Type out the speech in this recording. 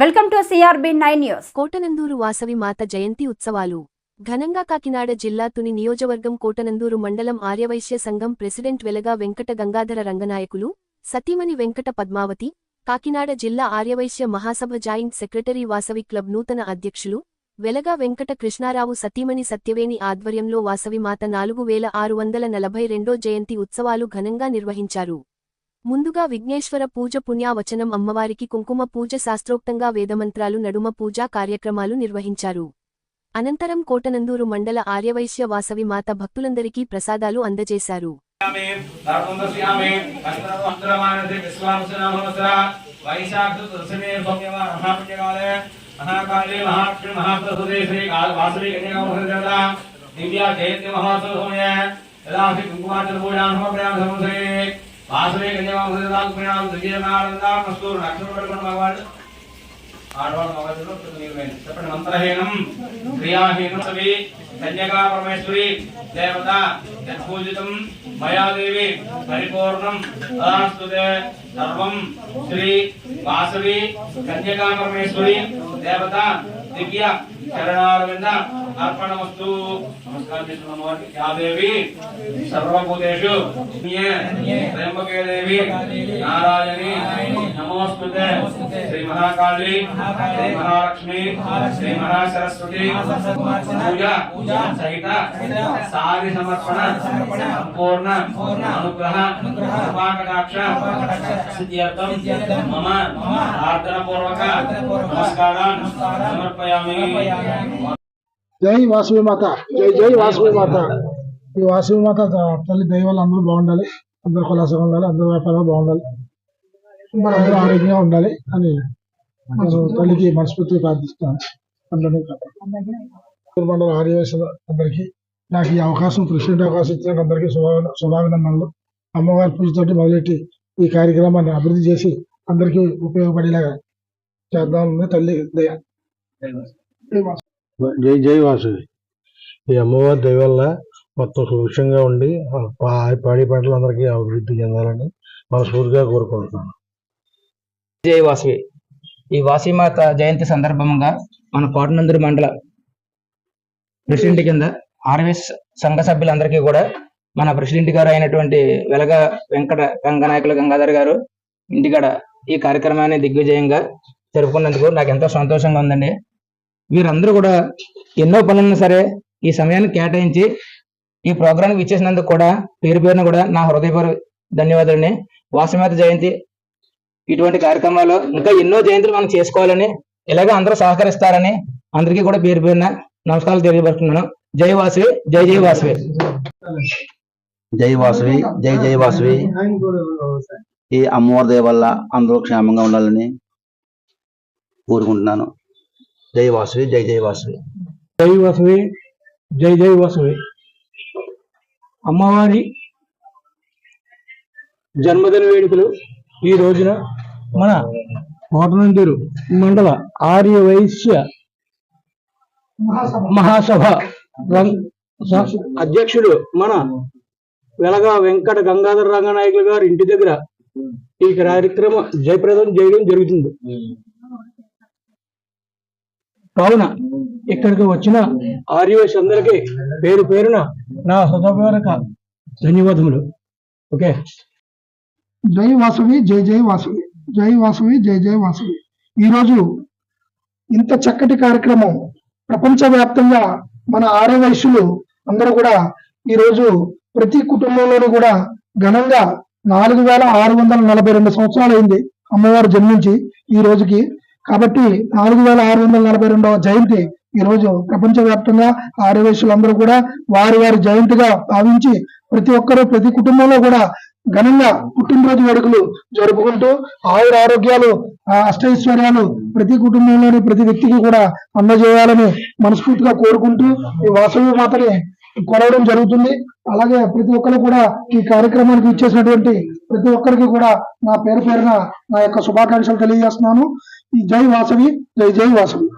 Welcome to C R B nine news. Kotananduru Vasavi Mata జయంతి ఉత్సవాలు. ఘనంగా కాకినాడ జిల్లా తుని నియోజకవర్గం కోటనందూరు మండలం ఆర్యవైశ్య సంఘం ప్రెసిడెంట్ వెలగా వెంకట గంగాధర రంగనాయకులు సతీమణి వెంకట పద్మావతి కాకినాడ జిల్లా ఆర్యవైశ్య మహాసభ జాయింట్ సెక్రటరీ వాసవి క్లబ్ నూతన అధ్యక్షులు వెలగా వెంకట కృష్ణారావు సతీమణి సత్యవేణి ఆధ్వర్యంలో వాసవి మాత నాలుగు వేల ఆరు వందల నలభై రెండో జయంతి ఉత్సవాలు ఘనంగా నిర్వహించారు. ముందుగా విఘ్నేశ్వర పూజ పుణ్యావచనం అమ్మవారికి కుంకుమ పూజ శాస్త్రోక్తంగా వేదమంత్రాలు నడుమ పూజా కార్యక్రమాలు నిర్వహించారు. అనంతరం కోటనందూరు మండల ఆర్యవైశ్య వాసవి మాత భక్తులందరికీ ప్రసాదాలు అందజేశారు. దివ్యా జయంతి మహోత్సవ సమయ యదా కుంకుమాచల కుంకుమార్చన పూజాన్ సమర్పయామి సమసే వాసవి కన్యామహదేవత పుణ్యాం దివ్యమానందాం మస్తూరు అక్షర మగవాళ్ళు ఆడవాళ్ళ మగవాళ్ళు చెప్పండి మంత్రహీనం క్రియాహీనం సవి కన్యకా పరమేశ్వరి దేవత యత్పూజితం మయా పరిపూర్ణం తదాస్తుతే సర్వం శ్రీ వాసవి కన్యకా పరమేశ్వరి దేవత దివ్య చరణారవింద अर्पणमस्तु। नमस्कार देवी? सर्वभूतेषु। त्र्यंबके देवी नारायणी। नमोस्तुते। श्री महाकाली। श्री महालक्ष्मी। श्री महासरस्वती। पूजा। सहित। सारी समर्पण संपूर्ण अनुग्रह। कृपाकटाक्ष। सिद्ध्यर्थम मम। प्रार्थना पूर्वक नमस्कारान्। समर्पयामि। జై వాసవి మాత. జై జై వాసవి మాత. ఈ వాసవి మాత తల్లి దైవాలు అందరూ బాగుండాలి. అందరూ కులాసంగా ఉండాలి అందరూ వ్యాపారాలు బాగుండాలి. మరి అందరూ ఆరోగ్యంగా ఉండాలి అని నేను తల్లికి మనస్ఫూర్తిగా ప్రార్థిస్తాను అందరినీ కాపాడు. మండల ఆర్యవేశ అందరికీ నాకు ఈ అవకాశం ప్రెసిడెంట్ అవకాశం ఇచ్చిన అందరికీ శుభాభినందనలు. అమ్మవారి పూజతోటి మొదలెట్టి ఈ కార్యక్రమాన్ని అభివృద్ధి చేసి అందరికీ ఉపయోగపడేలాగా చేద్దామని తల్లి దయ. జై. జై వాసవి ఈ అమ్మవారి దయ వల్ల మొత్తం సుభిక్షంగా ఉండి పాడి పంటలందరికీ అభివృద్ధి చెందాలని మనస్ఫూర్తిగా కోరుకుంటున్నాను. జై వాసవి. ఈ వాసీమాత జయంతి సందర్భంగా మన కోటనందూరు మండల ప్రెసిడెంట్ కింద ఆర్ఎస్ సంఘ సభ్యులందరికీ కూడా మన ప్రెసిడెంట్ గారు అయినటువంటి వెలగ వెంకట గంగనాయకుల గంగాధర్ గారు ఇంటికాడ ఈ కార్యక్రమాన్ని దిగ్విజయంగా జరుపుకున్నందుకు నాకు ఎంతో సంతోషంగా ఉందండి. వీరందరూ కూడా ఎన్నో పనులను సరే ఈ సమయాన్ని కేటాయించి ఈ ప్రోగ్రాంకి ఇచ్చేసినందుకు కూడా పేరు పేరున కూడా నా హృదయపూర్వ ధన్యవాదాలని వాసమేత జయంతి. ఇటువంటి కార్యక్రమాలు ఇంకా ఎన్నో జయంతులు మనం చేసుకోవాలని ఇలాగే అందరూ సహకరిస్తారని అందరికీ కూడా పేరు పేరున నమస్కారాలు తెలియపరుస్తున్నాను. జై వాసవి జై జై వాసవి. జై వాసవి జై జై వాసవి. ఈ అమ్మవారి దయ వల్ల అందరూ క్షేమంగా ఉండాలని కోరుకుంటున్నాను. జై వాసవి జై జై వాసవి. జై వాసవి జై జై వాసవి. అమ్మవారి జన్మదిన వేడుకలు ఈ రోజున మన కోటనందూరు మండల ఆర్య వైశ్య మహాసభ రం- అధ్యక్షుడు మన వెలగా వెంకట గంగాధర రంగనాయకులు గారి ఇంటి దగ్గర ఈ కార్యక్రమం జయప్రదం చేయడం జరుగుతుంది. కావున ఇక్కడికి వచ్చిన ఆర్యవేశ్ అందరికీ పేరు పేరున నా హృదయపూర్వక ధన్యవాదములు. ఓకే. జై వాసవి జై జై వాసవి జై వాసవి జై జై వాసవి. ఈరోజు ఇంత చక్కటి కార్యక్రమం ప్రపంచవ్యాప్తంగా మన ఆరో వయసులు అందరూ కూడా ఈరోజు ప్రతి కుటుంబంలోనూ కూడా ఘనంగా నాలుగు వేల ఆరు వందల నలభై రెండు సంవత్సరాలు అయింది అమ్మవారు జన్మించి ఈ రోజుకి. కాబట్టి నాలుగు వేల ఆరు వందల నలభై రెండవ జయంతి ఈ రోజు ప్రపంచవ్యాప్తంగా ఆర్యవేశులందరూ కూడా వారి వారి జయంతిగా భావించి ప్రతి ఒక్కరూ ప్రతి కుటుంబంలో కూడా ఘనంగా పుట్టినరోజు వేడుకలు జరుపుకుంటూ ఆయుర ఆరోగ్యాలు ఆ అష్టైశ్వర్యాలు ప్రతి కుటుంబంలోని ప్రతి వ్యక్తికి కూడా అందజేయాలని మనస్ఫూర్తిగా కోరుకుంటూ ఈ వాసవి మాతని కొలవడం జరుగుతుంది. అలాగే ప్రతి ఒక్కరు కూడా ఈ కార్యక్రమానికి ఇచ్చేసినటువంటి ప్రతి ఒక్కరికి కూడా నా పేరు పేరున నా యొక్క శుభాకాంక్షలు తెలియజేస్తున్నాను. ఈ జై వాసవి జై జై వాసవి.